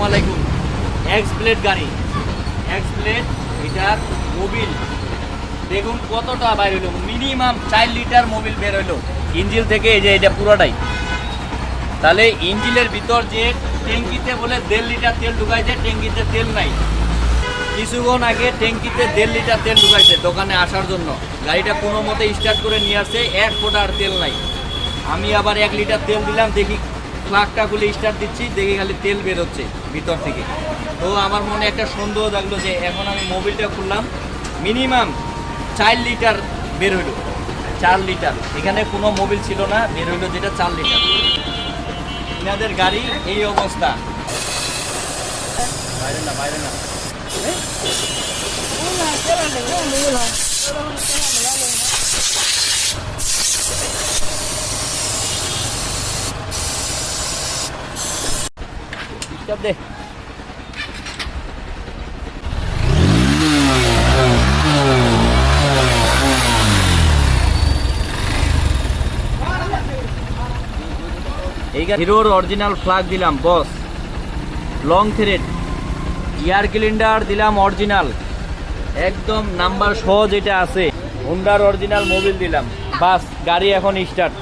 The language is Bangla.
আসসালামু এক্স প্লেট গাড়ি। এক্স প্লেট এটার মোবিল দেখুন কতটা বাইর হইল মিনিমাম চার লিটার মোবিল বের হইল ইঞ্জিল থেকে এই যে এটা পুরোটাই। তাহলে ইঞ্জিলের ভিতর যে ট্যাঙ্কিতে বলে দেড় লিটার তেল ঢুকাইছে, ট্যাঙ্কিতে তেল নাই। কিছুক্ষণ আগে ট্যাঙ্কিতে দেড় লিটার তেল ঢুকাইছে দোকানে আসার জন্য। গাড়িটা কোনো মতে স্টার্ট করে নিয়ে আসছে, এক ফোঁটা আর তেল নাই। আমি আবার এক লিটার তেল দিলাম, দেখি প্লাগটা খুলে স্টার্ট দিচ্ছি, দেখি খালি তেল বেরোচ্ছে ভিতর থেকে। তো আমার মনে একটা সন্দেহ থাকল যে এখন আমি মোবিলটা খুললাম মিনিমাম চার লিটার বের হইল। চার লিটার। এখানে কোনো মোবিল ছিল না, বের হইল যেটা চার লিটার। এনাদের গাড়ি এই অবস্থা। বাইরে না বাইরে না। দে এই হিরোর অরিজিনাল ফ্লাগ দিলাম বস লং থ্রেড এয়ার ক্লিন্ডার দিলাম অরিজিনাল একদম নাম্বার সহ যেটা আছে। হুন্ডার অরিজিনাল মোবিল দিলাম। বাস, গাড়ি এখন স্টার্ট